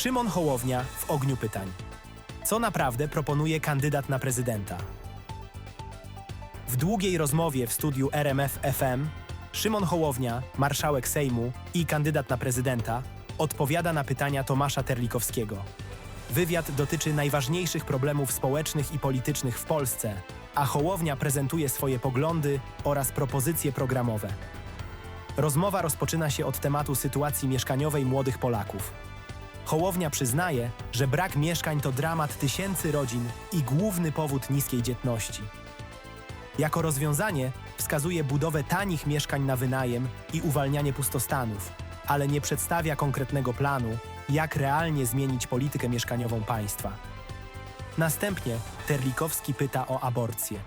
Szymon Hołownia w ogniu pytań. Co naprawdę proponuje kandydat na prezydenta? W długiej rozmowie w studiu RMF FM Szymon Hołownia, marszałek Sejmu i kandydat na prezydenta, odpowiada na pytania Tomasza Terlikowskiego. Wywiad dotyczy najważniejszych problemów społecznych i politycznych w Polsce, a Hołownia prezentuje swoje poglądy oraz propozycje programowe. Rozmowa rozpoczyna się od tematu sytuacji mieszkaniowej młodych Polaków. Hołownia przyznaje, że brak mieszkań to dramat tysięcy rodzin i główny powód niskiej dzietności. Jako rozwiązanie wskazuje budowę tanich mieszkań na wynajem i uwalnianie pustostanów, ale nie przedstawia konkretnego planu, jak realnie zmienić politykę mieszkaniową państwa. Następnie Terlikowski pyta o aborcję.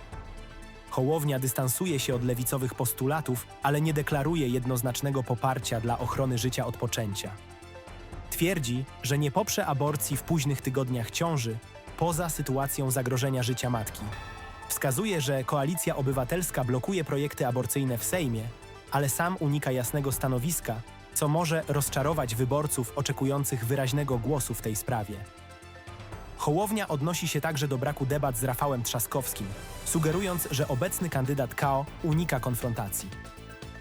Hołownia dystansuje się od lewicowych postulatów, ale nie deklaruje jednoznacznego poparcia dla ochrony życia od poczęcia. Twierdzi, że nie poprze aborcji w późnych tygodniach ciąży, poza sytuacją zagrożenia życia matki. Wskazuje, że Koalicja Obywatelska blokuje projekty aborcyjne w Sejmie, ale sam unika jasnego stanowiska, co może rozczarować wyborców oczekujących wyraźnego głosu w tej sprawie. Hołownia odnosi się także do braku debat z Rafałem Trzaskowskim, sugerując, że obecny kandydat KO unika konfrontacji.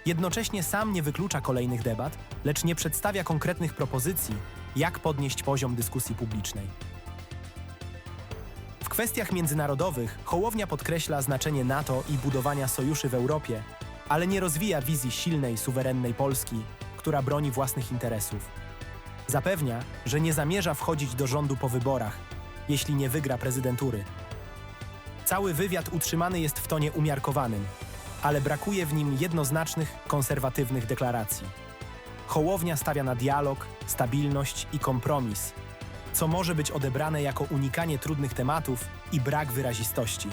Jednocześnie sam nie wyklucza kolejnych debat, lecz nie przedstawia konkretnych propozycji, jak podnieść poziom dyskusji publicznej. W kwestiach międzynarodowych Hołownia podkreśla znaczenie NATO i budowania sojuszy w Europie, ale nie rozwija wizji silnej, suwerennej Polski, która broni własnych interesów. Zapewnia, że nie zamierza wchodzić do rządu po wyborach, jeśli nie wygra prezydentury. Cały wywiad utrzymany jest w tonie umiarkowanym, ale brakuje w nim jednoznacznych, konserwatywnych deklaracji. Hołownia stawia na dialog, stabilność i kompromis, co może być odebrane jako unikanie trudnych tematów i brak wyrazistości.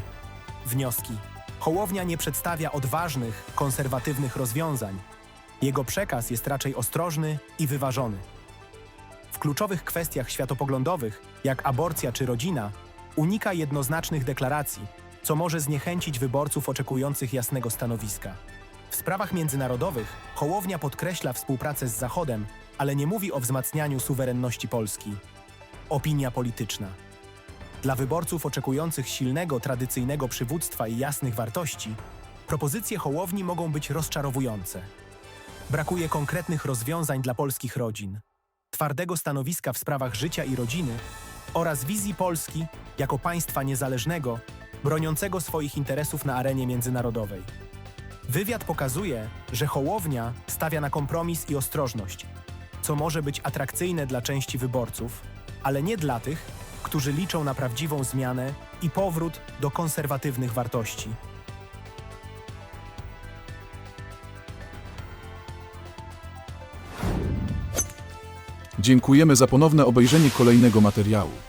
Wnioski. Hołownia nie przedstawia odważnych, konserwatywnych rozwiązań. Jego przekaz jest raczej ostrożny i wyważony. W kluczowych kwestiach światopoglądowych, jak aborcja czy rodzina, unika jednoznacznych deklaracji, co może zniechęcić wyborców oczekujących jasnego stanowiska. W sprawach międzynarodowych Hołownia podkreśla współpracę z Zachodem, ale nie mówi o wzmacnianiu suwerenności Polski. Opinia polityczna. Dla wyborców oczekujących silnego, tradycyjnego przywództwa i jasnych wartości, propozycje Hołowni mogą być rozczarowujące. Brakuje konkretnych rozwiązań dla polskich rodzin, twardego stanowiska w sprawach życia i rodziny oraz wizji Polski jako państwa niezależnego, broniącego swoich interesów na arenie międzynarodowej. Wywiad pokazuje, że Hołownia stawia na kompromis i ostrożność, co może być atrakcyjne dla części wyborców, ale nie dla tych, którzy liczą na prawdziwą zmianę i powrót do konserwatywnych wartości. Dziękujemy za ponowne obejrzenie kolejnego materiału.